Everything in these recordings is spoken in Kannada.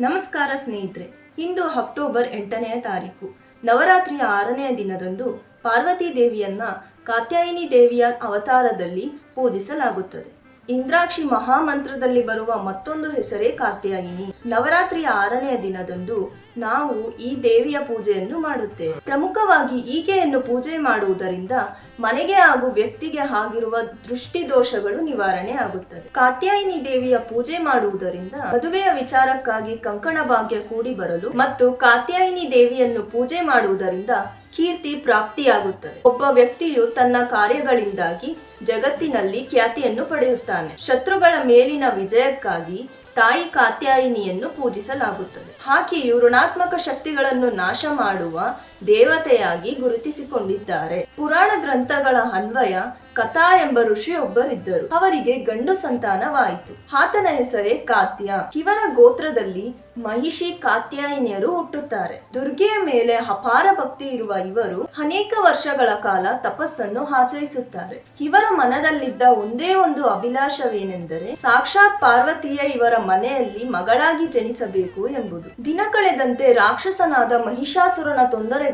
ನಮಸ್ಕಾರ ಸ್ನೇಹಿತರೆ, ಇಂದು ಅಕ್ಟೋಬರ್ ಎಂಟನೆಯ ತಾರೀಕು. ನವರಾತ್ರಿಯ ಆರನೆಯ ದಿನದಂದು ಪಾರ್ವತಿ ದೇವಿಯನ್ನ ಕಾತ್ಯಾಯಿನಿ ದೇವಿಯ ಅವತಾರದಲ್ಲಿ ಪೂಜಿಸಲಾಗುತ್ತದೆ. ಇಂದ್ರಾಕ್ಷಿ ಮಹಾಮಂತ್ರದಲ್ಲಿ ಬರುವ ಮತ್ತೊಂದು ಹೆಸರೇ ಕಾತ್ಯಾಯಿನಿ. ನವರಾತ್ರಿಯ ಆರನೆಯ ದಿನದಂದು ನಾವು ಈ ದೇವಿಯ ಪೂಜೆಯನ್ನು ಮಾಡುತ್ತೇವೆ. ಪ್ರಮುಖವಾಗಿ ಈಕೆಯನ್ನು ಪೂಜೆ ಮಾಡುವುದರಿಂದ ಮನೆಗೆ ಹಾಗೂ ವ್ಯಕ್ತಿಗೆ ಆಗಿರುವ ದೃಷ್ಟಿ ದೋಷಗಳು ನಿವಾರಣೆ ಆಗುತ್ತದೆ ಕಾತ್ಯಾಯಿನಿ ದೇವಿಯ ಪೂಜೆ ಮಾಡುವುದರಿಂದ ಮದುವೆಯ ವಿಚಾರಕ್ಕಾಗಿ ಕಂಕಣ ಭಾಗ್ಯ ಕೂಡಿ ಬರಲು ಮತ್ತು ಕಾತ್ಯಾಯಿನಿ ದೇವಿಯನ್ನು ಪೂಜೆ ಮಾಡುವುದರಿಂದ ಕೀರ್ತಿ ಪ್ರಾಪ್ತಿಯಾಗುತ್ತದೆ. ಒಬ್ಬ ವ್ಯಕ್ತಿಯು ತನ್ನ ಕಾರ್ಯಗಳಿಂದಾಗಿ ಜಗತ್ತಿನಲ್ಲಿ ಖ್ಯಾತಿಯನ್ನು ಪಡೆಯುತ್ತಾನೆ. ಶತ್ರುಗಳ ಮೇಲಿನ ವಿಜಯಕ್ಕಾಗಿ ತಾಯಿ ಕಾತ್ಯಾಯಿನಿಯನ್ನು ಪೂಜಿಸಲಾಗುತ್ತದೆ. ಹಾಕಿಯು ಋಣಾತ್ಮಕ ಶಕ್ತಿಗಳನ್ನು ನಾಶ ಮಾಡುವ ದೇವತೆಯಾಗಿ ಗುರುತಿಸಿಕೊಂಡಿದ್ದಾರೆ. ಪುರಾಣ ಗ್ರಂಥಗಳ ಅನ್ವಯ ಕಥಾ ಎಂಬ ಋಷಿಯೊಬ್ಬರಿದ್ದರು. ಅವರಿಗೆ ಗಂಡು ಸಂತಾನವಾಯಿತು. ಆತನ ಹೆಸರೇ ಕಾತ್ಯ. ಇವನ ಗೋತ್ರದಲ್ಲಿ ಮಹಿಷಿ ಕಾತ್ಯಾಯಿನಿಯರು ಹುಟ್ಟುತ್ತಾರೆ. ದುರ್ಗೆಯ ಮೇಲೆ ಅಪಾರ ಭಕ್ತಿ ಇರುವ ಇವರು ಅನೇಕ ವರ್ಷಗಳ ಕಾಲ ತಪಸ್ಸನ್ನು ಆಚರಿಸುತ್ತಾರೆ. ಇವರ ಮನದಲ್ಲಿದ್ದ ಒಂದೇ ಒಂದು ಅಭಿಲಾಷವೇನೆಂದರೆ ಸಾಕ್ಷಾತ್ ಪಾರ್ವತಿಯ ಇವರ ಮನೆಯಲ್ಲಿ ಮಗಳಾಗಿ ಜನಿಸಬೇಕು ಎಂಬುದು. ದಿನ ಕಳೆದಂತೆ ರಾಕ್ಷಸನಾದ ಮಹಿಷಾಸುರನ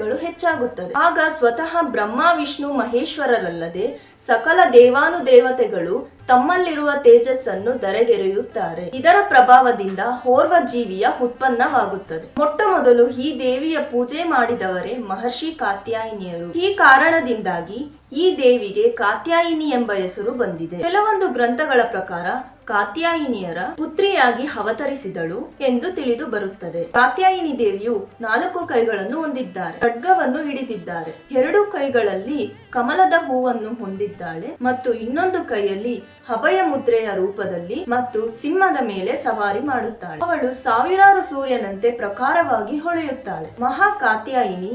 ತೊಂದರೆಗಳು ಹೆಚ್ಚಾಗುತ್ತದೆ. ಆಗ ಸ್ವತಃ ಬ್ರಹ್ಮ, ವಿಷ್ಣು, ಮಹೇಶ್ವರರಲ್ಲದೆ ಸಕಲ ದೇವಾನುದೇವತೆಗಳು ತಮ್ಮಲ್ಲಿರುವ ತೇಜಸ್ಸನ್ನು ಧರೆಗೆರೆಯುತ್ತಾರೆ. ಇದರ ಪ್ರಭಾವದಿಂದ ಓರ್ವ ಜೀವಿಯ ಉತ್ಪನ್ನವಾಗುತ್ತದೆ. ಮೊಟ್ಟ ಮೊದಲು ಈ ದೇವಿಯ ಪೂಜೆ ಮಾಡಿದವರೇ ಮಹರ್ಷಿ ಕಾತ್ಯಾಯಿನಿಯರು. ಈ ಕಾರಣದಿಂದಾಗಿ ಈ ದೇವಿಗೆ ಕಾತ್ಯಾಯಿನಿ ಎಂಬ ಹೆಸರು ಬಂದಿದೆ. ಕೆಲವೊಂದು ಗ್ರಂಥಗಳ ಪ್ರಕಾರ ಕಾತ್ಯಾಯಿನಿಯರ ಪುತ್ರಿಯಾಗಿ ಅವತರಿಸಿದಳು ಎಂದು ತಿಳಿದು ಬರುತ್ತದೆ. ಕಾತ್ಯಾಯಿನಿ ದೇವಿಯು ನಾಲ್ಕು ಕೈಗಳನ್ನು ಹೊಂದಿದ್ದಾರೆ. ಖಡ್ಗವನ್ನು ಹಿಡಿದಿದ್ದಾರೆ. ಎರಡು ಕೈಗಳಲ್ಲಿ ಕಮಲದ ಹೂವನ್ನು ಹೊಂದಿದ್ದಾಳೆ ಮತ್ತು ಇನ್ನೊಂದು ಕೈಯಲ್ಲಿ ಅಭಯ ಮುದ್ರೆಯ ರೂಪದಲ್ಲಿ ಮತ್ತು ಸಿಂಹದ ಮೇಲೆ ಸವಾರಿ ಮಾಡುತ್ತಾಳೆ. ಅವಳು ಸಾವಿರಾರು ಸೂರ್ಯನಂತೆ ಪ್ರಕಾರವಾಗಿ ಹೊಳೆಯುತ್ತಾಳೆ. ಮಹಾ ಕಾತ್ಯಾಯಿನಿ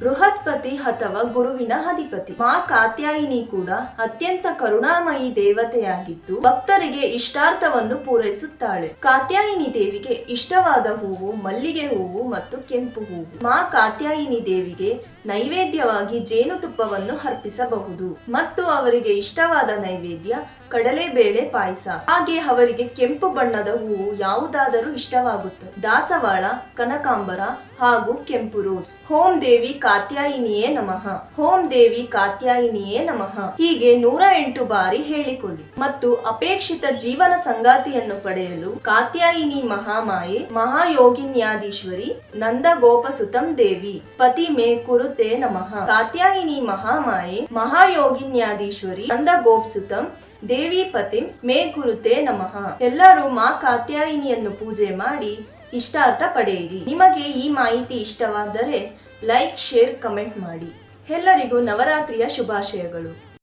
ಬೃಹಸ್ಪತಿ ಅಥವಾ ಗುರುವಿನ ಅಧಿಪತಿ. ಮಾ ಕಾತ್ಯಾಯಿನಿ ಕೂಡ ಅತ್ಯಂತ ಕರುಣಾಮಯಿ ದೇವತೆಯಾಗಿದ್ದು, ಭಕ್ತರಿಗೆ ಇಷ್ಟಾರ್ಥವನ್ನು ಪೂರೈಸುತ್ತಾಳೆ. ಕಾತ್ಯಾಯಿನಿ ದೇವಿಗೆ ಇಷ್ಟವಾದ ಹೂವು ಮಲ್ಲಿಗೆ ಹೂವು ಮತ್ತು ಕೆಂಪು ಹೂವು. ಮಾ ಕಾತ್ಯಾಯಿನಿ ದೇವಿಗೆ ನೈವೇದ್ಯವಾಗಿ ಜೇನುತುಪ್ಪವನ್ನು ಅರ್ಪಿಸಬಹುದು. ಮತ್ತು ಅವರಿಗೆ ಇಷ್ಟವಾದ ನೈವೇದ್ಯ ಕಡಲೆಬೇಳೆ ಪಾಯಸ. ಹಾಗೆ ಅವರಿಗೆ ಕೆಂಪು ಬಣ್ಣದ ಹೂವು ಯಾವುದಾದರೂ ಇಷ್ಟವಾಗುತ್ತೆ. ದಾಸವಾಳ, ಕನಕಾಂಬರ ಹಾಗೂ ಕೆಂಪು ರೋಸ್. ಹೋಂ ದೇವಿ ಕಾತ್ಯಾಯಿನಿಯೇ ನಮಃ. ಹೋಮ್ ದೇವಿ ಕಾತ್ಯಾಯಿನಿಯೇ ನಮಃ. ಹೀಗೆ ನೂರ ಎಂಟು ಬಾರಿ ಹೇಳಿಕೊಳ್ಳಿ. ಮತ್ತು ಅಪೇಕ್ಷಿತ ಜೀವನ ಸಂಗಾತಿಯನ್ನು ಪಡೆಯಲು ಕಾತ್ಯಾಯಿನಿ ಮಹಾಮಾಯೆ, ಮಹಾಯೋಗಿನ್ಯಾದೀಶ್ವರಿ ನಂದ ಗೋಪಸುತಂ ದೇವಿ ಪತಿ ಮೇ ಕುರುತೆ ನಮಃ. ಕಾತ್ಯಾಯಿನಿ ಮಹಾಮಾಯೆ ಮಹಾಯೋಗಿನ್ಯಾಧೀಶ್ವರಿ ನಂದ ಗೋಪ್ಸುತಂ ದೇವಿ ಪತಿಂ ಮೇ ಗುರುತೆ ನಮಃ. ಎಲ್ಲರೂ ಮಾ ಕಾತ್ಯಾಯಿನಿಯನ್ನು ಪೂಜೆ ಮಾಡಿ ಇಷ್ಟಾರ್ಥ ಪಡೆಯಿರಿ. ನಿಮಗೆ ಈ ಮಾಹಿತಿ ಇಷ್ಟವಾದರೆ ಲೈಕ್, ಶೇರ್, ಕಮೆಂಟ್ ಮಾಡಿ. ಎಲ್ಲರಿಗೂ ನವರಾತ್ರಿಯ ಶುಭಾಶಯಗಳು.